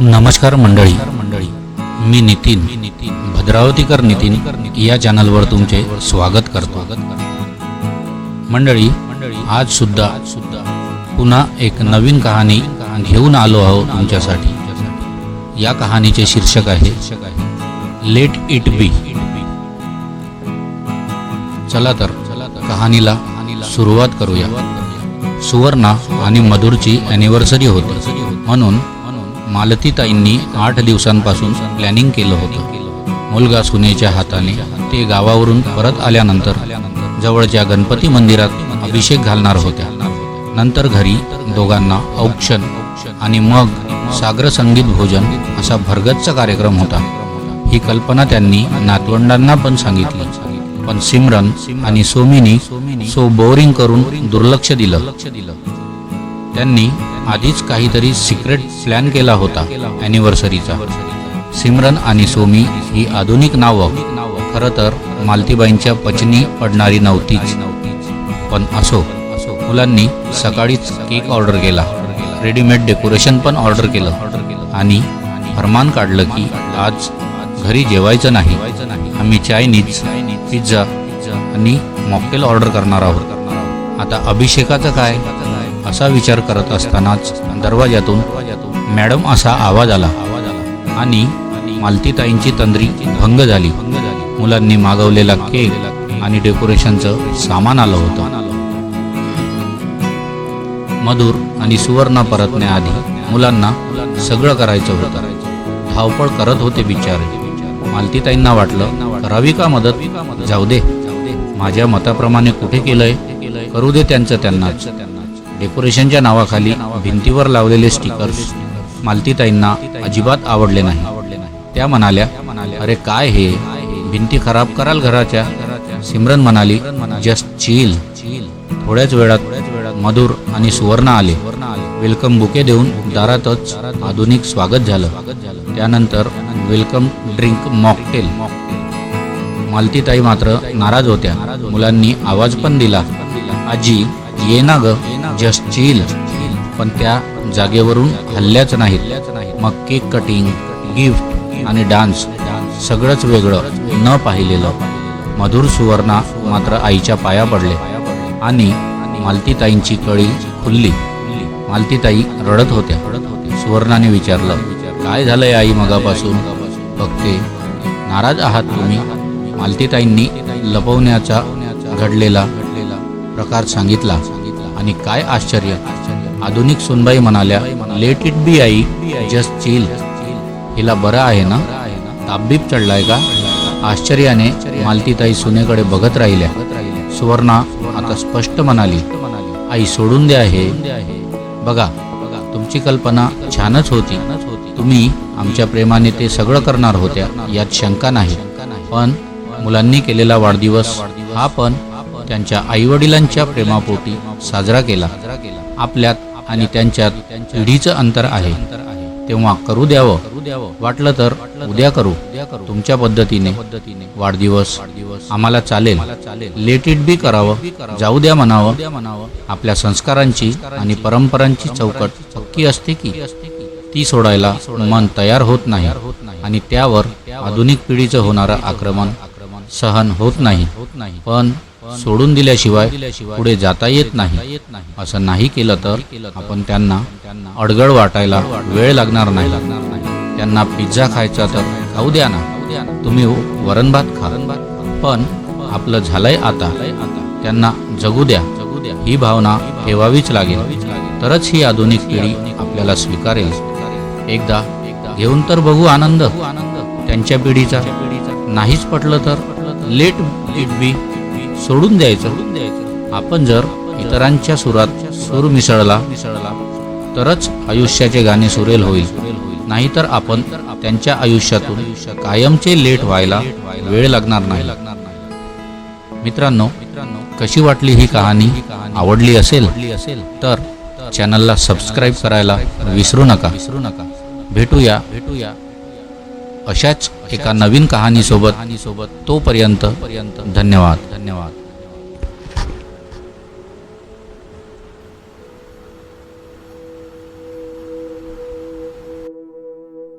नमस्कार मंडळी. मंडळी मी नितीन नितीन भद्रावतीकर नितीन या चॅनलवर तुमचे स्वागत करतो. मंडळी आज सुद्धा सुद्धा पुन्हा एक नवीन कहाणी घेऊन आलो आहोत तुमच्यासाठी. या कहाणीचे शीर्षक आहे लेट इट बी. चला तर कहाणीला सुरुवात करूया. सुवर्णा आणि मधुरची अॅनिव्हर्सरी होती. म्हणून मालतीताईंनी आठ दिवसांपासून प्लॅनिंग केलं होतं. मुलगा सुनेच्या हाताने ते गावावरून परत आल्यानंतर जवळच्या गणपती मंदिरात अभिषेक घालणार होत्या. नंतर घरी दोघांना औक्षण आणि मग सागर संगीत भोजन असा भरगतचा कार्यक्रम होता. ही कल्पना त्यांनी नातवंडांना पण सांगितली. पण सिमरन आणि सोमीनी सो बोरिंग करून दुर्लक्ष दिलं. त्यांनी आधीच काहीतरी सिक्रेट प्लॅन केला होता अॅनिव्हर्सरीचा सिमरन आणि सोमी ही आधुनिक नावं. खरं तर मालतीबाईंच्या पचनी पडणारी नव्हतीच. पण असो मुलांनी सकाळीच केक ऑर्डर केला. रेडीमेड डेकोरेशन पण ऑर्डर केलं. आणि फरमान काढलं की आज घरी जेवायचं नाही. आम्ही चायनीज पिझ्झा आणि मॉकटेल ऑर्डर करणार आहोत. आता अभिषेकाचं काय? असा विचार करत असतानाच दरवाजातून मॅडम असा आवाज आला आणि मालतीताईंची तंद्री भंग झाली. मुलांनी मागवलेला केक आणि डेकोरेशनचं सामान आलं होतं. मधुर आणि सुवर्णा परतण्याआधी मुलांना सगळं करायचं होतं. धावपळ करत होते बिचारे. मालतीताईंना वाटलं करावी का मदत? जाऊ दे. माझ्या मताप्रमाणे कुठे केलंय? करू दे त्यांचं त्यांनाच. डेकोरेशनच्या नावाखाली भिंतीवर लावलेले स्टिकर्स मालतीताईंना अजिबात आवडले नाही. त्या म्हणाल्या अरे काय हे? भिंती खराब कराल घराच्या? सिमरन म्हणाली जस्ट चिल. थोड्याच वेळात मधुर आणि सुवर्ण आले. वेलकम बुके देऊन दारातच आधुनिक स्वागत झालं. त्यानंतर वेलकम ड्रिंक मॉकटेल. मालतीताई मात्र नाराज होत्या. मुलांनी आवाज पण दिला आजी ये ना ग जस्ट चिल. पण त्या जागेवरून हल्ल्याच नाहीत. मग केक कटिंग गिफ्ट आणि डान्स सगळंच वेगळं न पाहिलेलं. मधुर सुवर्णा मात्र आईच्या पाया पडले आणि मालतीताईंची कळी खुलली. मालतीताई रडत होत्या. सुवर्णाने विचारलं काय झालंय आई मगापासून? बघते. नाराज आहात तुम्ही? मालतीताईंनी लपवण्याचा घडलेला प्रकार सांगितला आणि काय आश्चर्य आधुनिक सुनबाई म्हणाल्या लेट इट बी आई जस्ट चिल हिला बरं आहे ना? ताब्बीब चढलाय का? आश्चर्याने मालतीताई सुनेकडे बघत राहिल्या. सुवर्णा आता स्पष्ट म्हणाली आई सोडून द्या हे. बघा तुमची कल्पना छानच होती. तुम्ही आमच्या प्रेमाने ते सगळं करणार होत्या यात शंका नाही. पण मुलांनी केलेला वाढदिवस हा पण त्यांच्या आईवडिलांच्या प्रेमापोटी साजरा केला. आपल्यात आणि त्यांच्यात पिढीचं अंतर आहे. तेव्हा करू द्यावं. वाटलं तर उद्या करू. तुमच्या पद्धतीने वाढदिवस आम्हाला चालेल. लेट इट बी करावं. जाऊ द्या म्हणावं. आपल्या संस्कारांची आणि परंपरांची चौकट पक्की असते की? ती सोडायला मन तयार होत नाही. आणि त्यावर आधुनिक पिढीचं होणारं आक्रमण सहन होत नाही. पण सोडून दिल्याशिवाय पुढे जाता येत नाही. असं नाही केलं तर आपण त्यांना अडगळ वाटायला वेळ लागणार नाही. त्यांना पिझ्झा खायचा तर खाऊ द्या ना. तुम्ही वरण भात खा. पण आपलं झालंय आता. त्यांना जगू द्या. ही भावना ठेवावीच लागेल. तरच ही आधुनिक पिढी आपल्याला स्वीकारेल. एकदा घेऊन तर बघू आनंद. त्यांच्या पिढीचा. नाहीच पटलं तर लेट इट बी सोडून द्यायचं. द्यायचं आपण जर इतरांच्या सुरात सूर मिसळला मिसळला तरच आयुष्याचे गाणे सुरेल होईल. नाहीतर आपण त्यांच्या आयुष्यातून कायमचे लेट व्हायला वेळ लागणार नाही. लागणार नाही मित्रांनो मित्रांनो कशी वाटली ही कहाणी? आवडली असेल? तर चॅनलला सबस्क्राईब करायला विसरू नका. विसरू नका भेटूया भेटूया अशाच एका नवीन कहाणीसोबत तोपर्यंत धन्यवाद. धन्यवाद